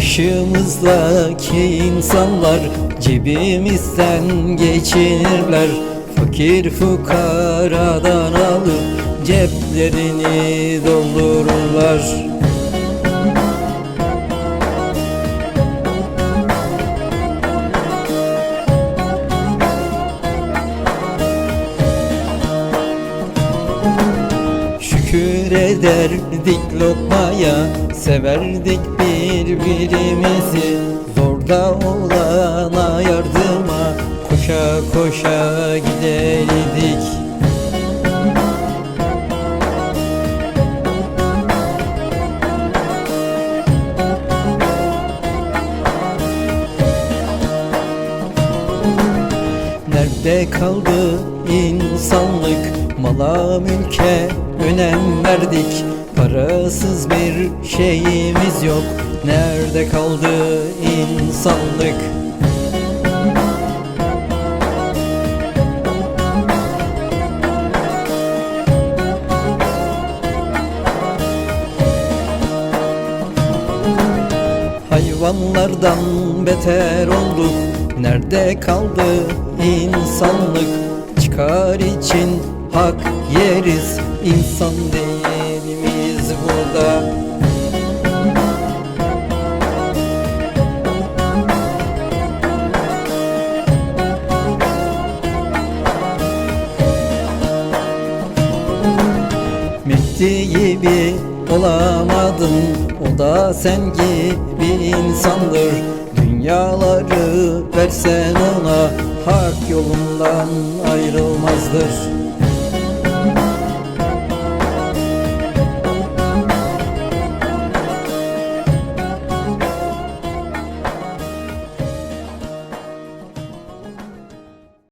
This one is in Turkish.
Başımızdaki insanlar cebimizden geçinirler Fakir fukaradan alıp ceplerini doldururlar ederdik lokmaya Severdik birbirimizi. Zorda olana yardıma Koşa koşa giderdik. Nerede kaldı insanlık? Mala mülke önem verdik. Parasız bir şeyimiz yok. Nerede kaldı insanlık? Hayvanlardan beter olduk. Nerede kaldı insanlık? Çıkar için hak yeriz İnsan değil miyiz burada. Mehdi gibi olamadın O da sen gibi insandır. Dünyaları versen ona Hak yolundan ayrılmazdır